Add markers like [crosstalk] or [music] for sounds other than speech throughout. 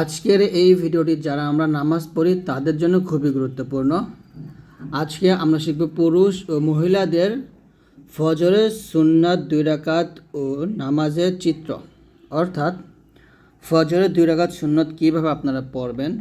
আজকের এই ভিডিওটি যারা আমরা নামাজ পড়ি, তাদের জন্য খুবই গুরুত্বপূর্ণ। আজকে আমরা শিখব পুরুষ ও মহিলাদের ফজরের সুন্নাত দুই রাকাত ও নামাজের চিত্র। অর্থাৎ ফজরের দুই রাকাত সুন্নত কীভাবে আপনারা পড়বেন,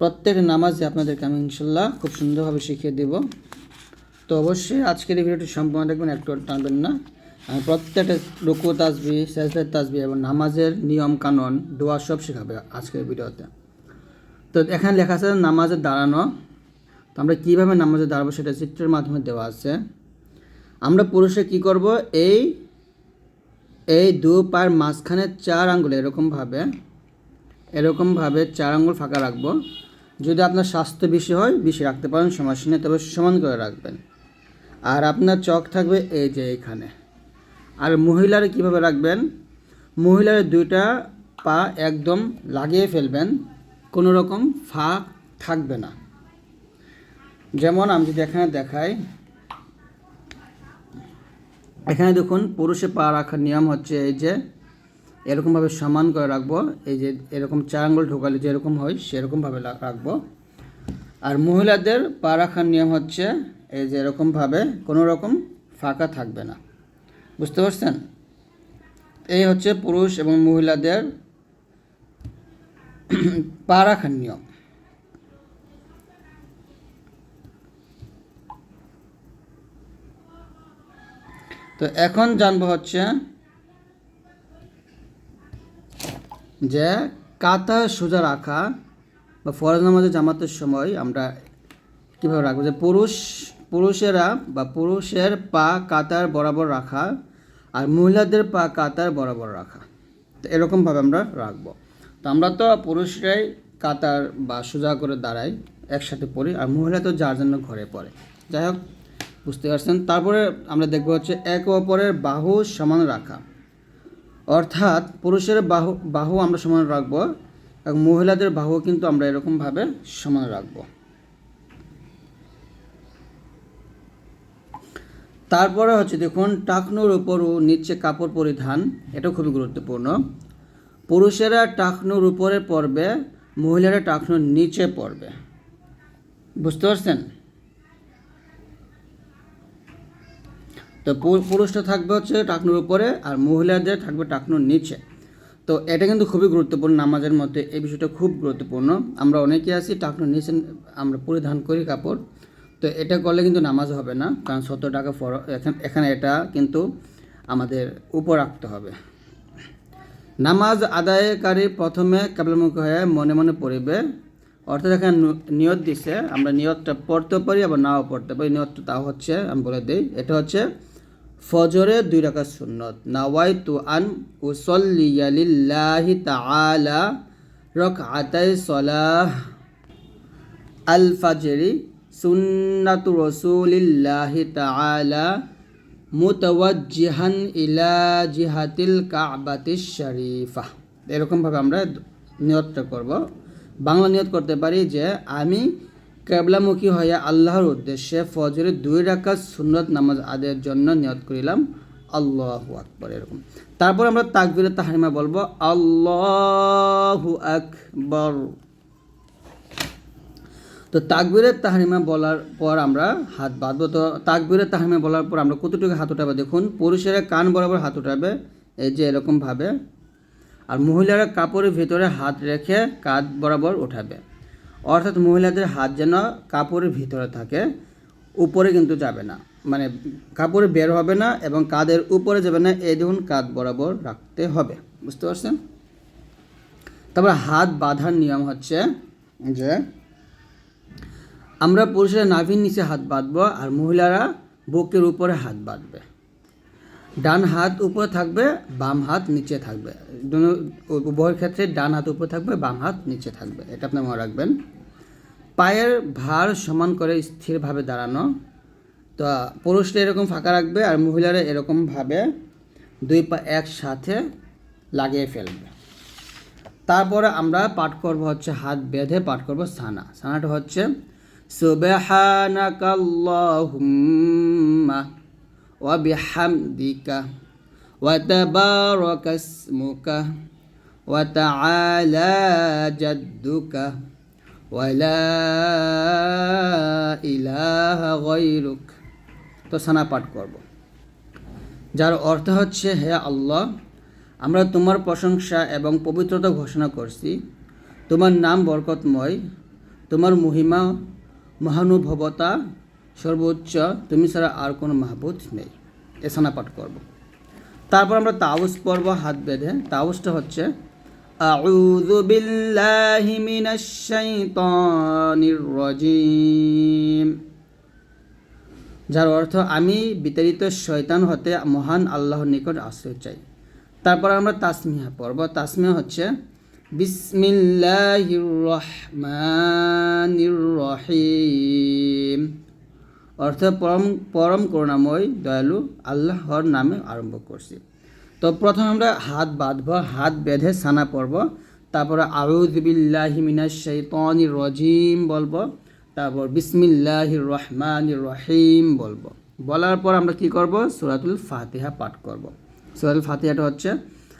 প্রত্যেক নামাজে আপনাদেরকে আমি ইনশাল্লাহ খুব সুন্দরভাবে শিখিয়ে দেব। তো অবশ্যই আজকের এই ভিডিওটি সম্পূর্ণ দেখবেন, একটু টানবেন না। আমি প্রত্যেকটা রুকু তাসবি সেজদের তাসবি এবং নামাজের নিয়ম কানুন, দোয়া সব শেখাবে আজকের ভিডিওতে। তো এখানে লেখা আছে নামাজে দাঁড়ানো। তো আমরা কীভাবে নামাজে দাঁড়াবো সেটা চিত্রের মাধ্যমে দেওয়া আছে। আমরা পুরুষে কি করব? এই এই দু পায়ের মাঝখানে চার আঙ্গুল এরকমভাবে এরকমভাবে চার আঙ্গুল ফাঁকা রাখব। যদি আপনার স্বাস্থ্য বেশি হয়, বেশি রাখতে পারেন, সমস্যা নেই, তবে সমান করে রাখবেন। আর আপনার চোখ থাকবে এই যে এখানে। আর মহিলারা কীভাবে রাখবেন? মহিলার দুইটা পা একদম লাগিয়ে ফেলবেন, কোনো রকম ফাঁক থাকবে না। যেমন আমি যদি এখানে দেখাই, এখানে দেখুন পুরুষে পা রাখার নিয়ম হচ্ছে এই যে, এরকমভাবে সমান করে রাখব, এই যে এরকম চার আঙ্গুল ঢোকালে যেরকম হয় সেরকমভাবে রাখব। আর মহিলাদের পা রাখার নিয়ম হচ্ছে এই যে এরকমভাবে কোনো রকম ফাঁকা থাকবে না। বুঝতে পারছেন? এই হচ্ছে পুরুষ এবং মহিলাদের [clears throat] পা রাখার নিয়ম। তো এখন জানব হচ্ছে যে কাতা সোজা রাখা বা ফরজ নামাজে জামাতের সময় আমরা কীভাবে রাখব? যে পুরুষ পুরুষেরা বা পুরুষের পা কাতার বরাবর রাখা আর মহিলাদের পা কাতার বরাবর রাখা। তো এরকমভাবে আমরা রাখব। তো আমরা তো পুরুষরাই কাতার বা সোজা করে দাঁড়াই, একসাথে পড়ি আর মহিলা তো যার জন্য ঘরে পড়ে। যাই হোক, বুঝতে পারছেন? তারপরে আমরা দেখব হচ্ছে এক অপরের বাহু সমান রাখা। অর্থাৎ পুরুষের বাহু বাহু আমরা সমান রাখব এবং মহিলাদের বাহু কিন্তু আমরা এরকমভাবে সমান রাখব। তারপরে হচ্ছে দেখুন, টাকনুর উপর ও নিচে কাপড় পরিধান এটা খুবই গুরুত্বপূর্ণ। পুরুষেরা টাকনুর উপরে পড়বে মহিলারা টাকনুর নিচে পড়বে বুঝতে পারছেন? তো পুরুষটা থাকবে হচ্ছে টাকনুর উপরে আর মহিলাদের থাকবে টাকনুর নিচে। তো এটা কিন্তু খুবই গুরুত্বপূর্ণ নামাজের মধ্যে, এই বিষয়টা খুব গুরুত্বপূর্ণ। আমরা অনেকে আছি, টাকনুর নিচে আমরা পরিধান করি কাপড়। তো এটা করলে কিন্তু নামাজ হবে না, কারণ সত্তর টাকা ফর, এখানে এটা কিন্তু আমাদের উপর রাখতে হবে। নামাজ আদায়কারী প্রথমে কেবলমুখী হয়ে মনে মনে পড়িবে। অর্থাৎ এখানে নিয়ত দিছে, আমরা নিয়তটা পড়তে পারি, আবার নাও পড়তে পারি। নিয়তটা তাও হচ্ছে, আমি বলে দিই, এটা হচ্ছে ফজরে দুই রাকাত সুন্নত। নাওয়াই তু আন উসল্লিয়া লিল্লাহি তাআলা রাকআতাই সলাহ আল ফাজরি সুন্নাতু রসুলিল্লাহি তাআলা মুতাওয়াজ্জিহান ইলা জিহাতিল কাবাতিশ শরীফা। এরকমভাবে আমরা নিয়তটা করব। বাংলা নিয়ত করতে পারি যে, আমি কেবলামুখী হয়ে আল্লাহর উদ্দেশ্যে ফজরের দুই রাকাত সুন্নত নামাজ আদায়ের জন্য নিয়ত করিলাম। আল্লাহু আকবর, এরকম। তারপর আমরা তাকবিরে তাহারিমা বলব, আল্লাহু আকবর। তো তাকবিরের তাহারিমা বলার পর আমরা হাত বাঁধবো। তো তাকবিরের তাহারিমা বলার পর আমরা কতটুকু হাত উঠাবে দেখুন। পুরুষেরা কান বরাবর হাত উঠাবে, এই যে এরকমভাবে। আর মহিলারা কাপড়ের ভিতরে হাত রেখে কাঁধ বরাবর উঠাবে। অর্থাৎ মহিলাদের হাত যেন কাপড়ের ভিতরে থাকে, উপরে কিন্তু যাবে না। মানে কাপড়ে বের হবে না এবং কাঁধের উপরে যাবে না, এই দেখুন কাঁধ বরাবর রাখতে হবে। বুঝতে পারছেন? তারপর হাত বাঁধার নিয়ম হচ্ছে যে আমরা পুরুষেরা নাভির নিচে হাত বাঁধবো আর মহিলারা বুকের উপরে হাত বাঁধবে। ডান হাত উপরে থাকবে, বাম হাত নিচে থাকবে। উভয়ের ক্ষেত্রে ডান হাত উপরে থাকবে, বাম হাত নিচে থাকবে। এটা আপনি মনে রাখবেন। পায়ের ভার সমান করে স্থিরভাবে দাঁড়ানো। তো পুরুষরা এরকম ফাঁকা রাখবে আর মহিলারা এরকমভাবে দুই পা একসাথে লাগিয়ে ফেলবে। তারপরে আমরা পাঠ করব হচ্ছে হাত বেঁধে, পাঠ করব সানা। সানাটা হচ্ছে সুবহানাকাল্লাহুম্মা ওয়া বিহামদিকা ওয়া তাবারাকা ইসমুকা وتعالى جدك ولا إله غيرك তো সানা পাঠ করব যার অর্থ হচ্ছে হে আল্লাহ আমরা তোমার প্রশংসা এবং পবিত্রতা ঘোষণা করছি তোমার নাম বরকতময় তোমার মহিমা মহানুভবতা সর্বোচ্চ তুমি ছাড়া আর কোনো মাহবুদ নেই এসানা পাঠ করব তারপর আমরা তাউস পর্ব হাত বেঁধে তাউসটা হচ্ছে أعوذ بالله من الشيطان الرجيم যার অর্থ আমি বিতাড়িত শয়তান হতে মহান আল্লাহর নিকট আশ্রয় চাই তারপর আমরা তাসমিহা পড়ব তাসমিহা হচ্ছে বিসমিল্লাহির রহমানির রহিম অর্থ পরম পরম করুণাময়, দয়ালু আল্লাহর নামে আরম্ভ করছি। তো প্রথম আমরা হাত বাঁধব, হাত বেঁধে সানা পড়ব, তারপরে আউজবিল্লাহি মিনাশ শাইতানির রজিম বলব, তারপর বিসমিল্লাহির রহমানির রহিম বলব। বলার পর আমরা কি করব? সূরাতুল ফাতিহা পাঠ করব। সূরাতুল ফাতিহাটা হচ্ছে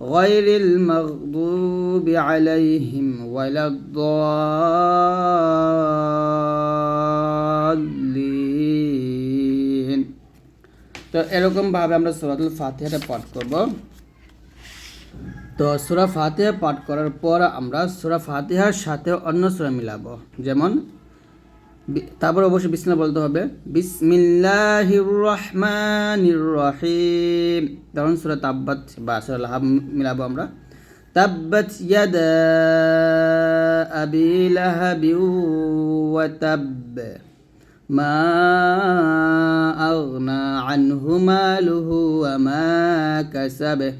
غير المغضوب عليهم ولا الضالين তো এরকমভাবে আমরা সুরাতুল ফাতিহাটা পাঠ করব তো সুরা ফাতিহা পাঠ করার পর আমরা সুরা ফাতিহার সাথে অন্য সুরা মিলাবো যেমন বি- তারপর অবশ্যই বিসমিল্লাহ বলতে হবে বিসমিল্লাহির রহমানির রহিম তখন সুরা তাব্বাত বা সুরা লাহাব মিলাবো আমরা তাব্বাত ইয়াদা আবি লাহাবি ওয়া তাব্ব মা আগনা আনহু মালুহু ওয়া মা কাসাবে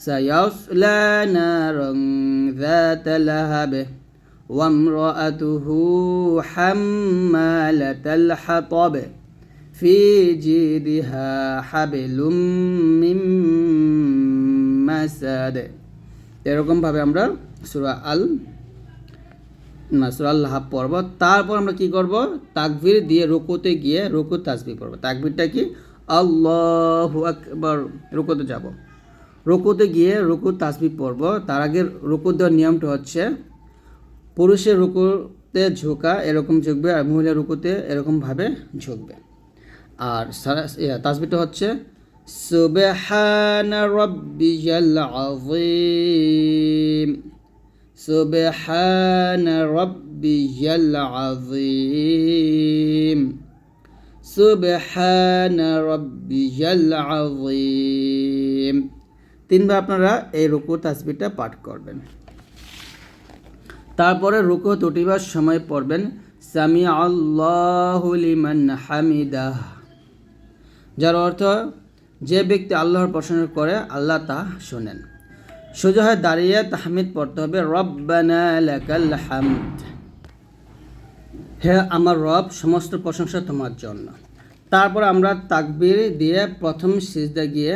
سيصلى نارا ذات لهب وامرأته حمالة الحطب في جيدها حبل من مسد এরকমভাবে আমরা সুরা আল না সুরা আল্লাহ পড়ব তারপর আমরা কি করব তাকবির দিয়ে রুকুতে গিয়ে রুকু তাসবি পড়ব তাকবিরটা কি আল্লাহু আকবার রুকুতে যাব রুকুতে গিয়ে রুকু তাসবি পড়ব তার আগে রুকু দেওয়ার নিয়মটা হচ্ছে পুরুষের রুকুতে ঝুঁকা এরকম ঝুঁকবে আর মহিলার রুকুতে এরকমভাবে ঝুঁকবে। আর তাসবিটা হচ্ছে, সুবহান রব্বিয়াল আযীম সুবহান রব্বিয়াল আযীম সুবহান রব্বিয়াল আযীম তিনবার আপনারা এই রুকু তাসবিটা পাঠ করবেন। তারপরে রুকু তুটিবার সময় পড়বেন সামি লিমান হামিদাহ। যার অর্থ, যে ব্যক্তি আল্লাহর প্রশংসা করে, আল্লাহ তা শোনেন। সোজা হয়ে দাঁড়িয়ে তাহমিদ পড়তে হবে, রব্বানা হে আমার রব, সমস্ত প্রশংসা তোমার জন্য। তারপর আমরা তাকবির দিয়ে প্রথম সিজদা গিয়ে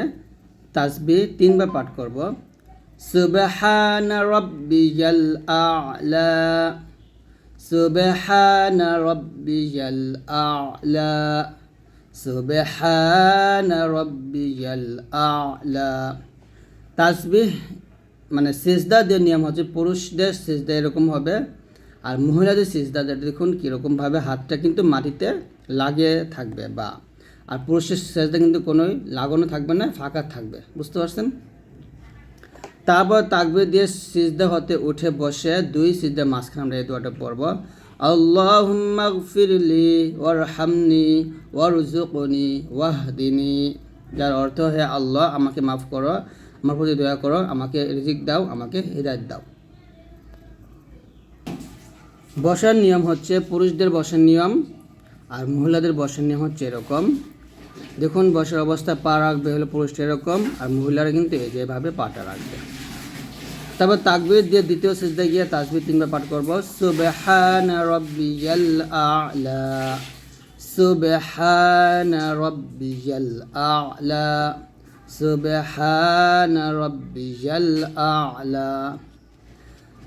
তাসবি তিনবার পাঠ করব। সুবহান রব্বিয়াল আ'লা, সুবহান রব্বিয়াল আ'লা, সুবহান রব্বিয়াল আ'লা। তাসবিহ মানে সিজদা যে নিয়ম হচ্ছে পুরুষদের সিজদা এরকম হবে, আর মহিলাদের সিজদা দেখুন কীরকমভাবে হাতটা কিন্তু মাটিতে লাগে থাকবে বা, আর পুরুষের সিজদা কিন্তু কোনোই লাগানো থাকবে না, ফাঁকা থাকবে, বুঝতে পারছেন? তারপর তাকবির দিয়ে সিজদা হতে উঠে বসে দুই সিজদা মাঝখানে আমরা এই দোয়াটা পড়ব। আল্লাহুম্মা গফিরলি ওয়ারহামনি ওয়ারজুকনি ওয়াহদিনি। যার অর্থ হে আল্লাহ, আমাকে মাফ করো, আমার প্রতি দয়া করো, আমাকে রিজিক দাও, আমাকে হৃদায়ত দাও। বসার নিয়ম হচ্ছে পুরুষদের বসার নিয়ম আর মহিলাদের বসার নিয়ম হচ্ছে এরকম। দেখুন বসার অবস্থা পা রাখবে হলো পুরুষটা এরকম, আর মহিলারা কিন্তু যেভাবে পাটা রাখবে। তারপর তাকবীর দিয়ে দ্বিতীয় সিজদা গিয়ে তাসবির তিনবার পাঠ করব। সুবহান রাব্বিয়াল আ'লা, সুবহান রাব্বিয়াল আ'লা, সুবহান রাব্বিয়াল আ'লা।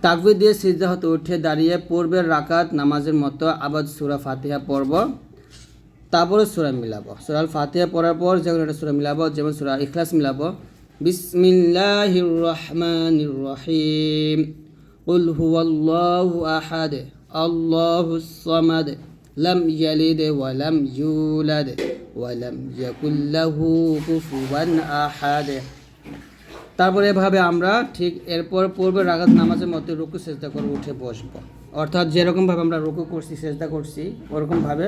তাকবির দিয়ে সিজদা হতে উঠে দাঁড়িয়ে পূর্বের রাকাত নামাজের মতো আবার সুরা ফাতিহা পড়ব। তারপরে সুরা মিলাবো সুরা ফাতিহা পড়ার পর যখন একটা সুরা মিলাবো যেমন সুরা ইখলাস মিলাবো বিসমিল্লাহির রহমানির রহিম قل هو الله أحد الله الصمد لم يلد ولم يولد ولم يكن له كفوا أحد তারপরে এভাবে আমরা ঠিক এরপর পূর্বে রাগাত নামাজের মধ্যে রুকু সেজদা করে উঠে বসবো অর্থাৎ যেরকমভাবে আমরা রুকু করছি সেজদা করছি ওরকমভাবে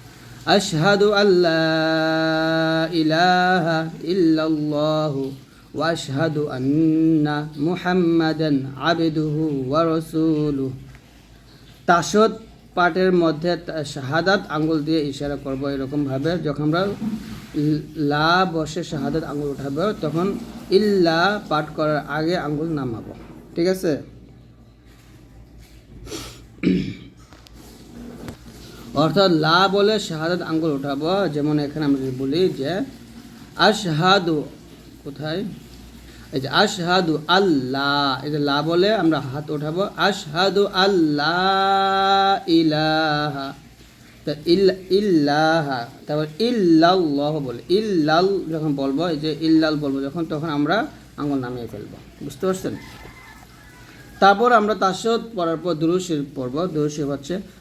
أشهد أن لا إله إلا الله وأشهد أن محمدا عبده ورسوله তাসদ পাঠের মধ্যে তা- শাহাদাত আঙ্গুল দিয়ে ইশারা করব এরকমভাবে যখন আমরা ল- লা বসে শাহাদাত আঙ্গুল উঠাবো তখন ইল্লা পাঠ করার আগে আঙ্গুল নামাবো ঠিক আছে অর্থাৎ লা বলে শাহাদাত আঙ্গুল উঠাবো, যেমন এখানে আমরা যদি বলি যে, আশহাদু, কোথায়? এই যে আশহাদু আল্লাহ এই যে লা বলে আমরা হাত উঠাবো, আশহাদু আল্লাহ ইলাহা। তা ইল- ইল্লাহা, তারপর ইল্লাল্লাহ বলে। ইল্লাল যখন বলব, এই যে ইল্লাল বলব, যখন তখন আমরা আঙ্গুল নামিয়ে ফেলব। বুঝতে পারছেন? তারপর আমরা তাশহদ পড়ার পর দুরুশির পড়ব। দুরুশির হচ্ছে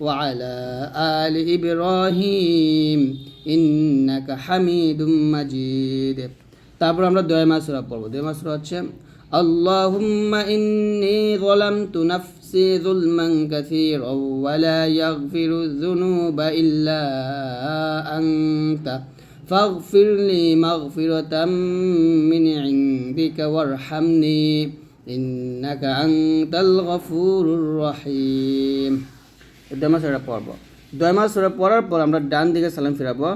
وعلى آل إبراهيم إنك حميد مجيد তারপর আমরা দয় মাসুরা পড়বো দয় মাসুরা হচ্ছে اللهم إني ظلمت نفسي ظلما كثيرا ولا يغفر الذنوب إلا أنت فاغفر لي مغفرة من عندك وارحمني إنك أنت الغفور الرحيم দয়মা সুরা পড়ব দয়মা সুরা পড়ার পর আমরা ডান দিকে সালাম ফিরাবো।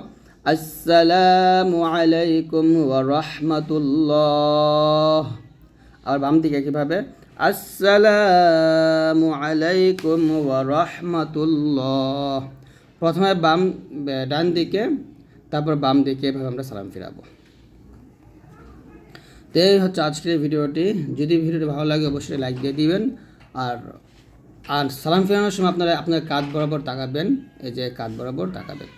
আসসালামু আলাইকুম ওয়া রাহমাতুল্লাহ। আর বাম দিকে কীভাবে? আসসালামু আলাইকুম ওয়া রাহমাতুল্লাহ। প্রথমে বাম ডান দিকে, তারপর বাম দিকে এভাবে আমরা সালাম ফিরাবো। তো এই হচ্ছে আজকের ভিডিওটি। যদি ভিডিওটি ভালো লাগে, অবশ্যই লাইক দিয়ে দিবেন। আর আর সালাম ফেরানোর সময় আপনারা আপনার কাঁধ বরাবর তাকাবেন এই যে কাঁধ বরাবর তাকাবেন।